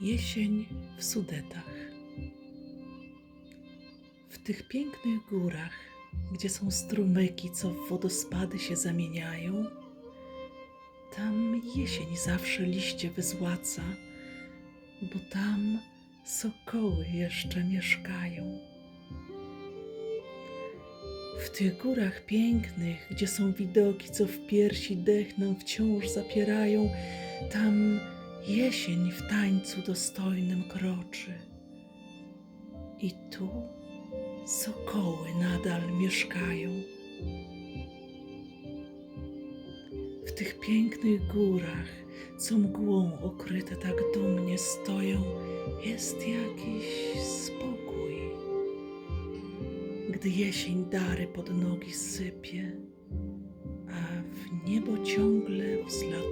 Jesień w Sudetach. W tych pięknych górach, gdzie są strumyki, co w wodospady się zamieniają, tam jesień zawsze liście wyzłaca, bo tam sokoły jeszcze mieszkają. W tych górach pięknych, gdzie są widoki, co w piersi dech nam wciąż zapierają, tam jesień w tańcu dostojnym kroczy. I tu sokoły nadal mieszkają. W tych pięknych górach, co mgłą okryte tak dumnie stoją, jest jakiś spokój. Gdy jesień dary pod nogi sypie, a w niebo ciągle wzlatuje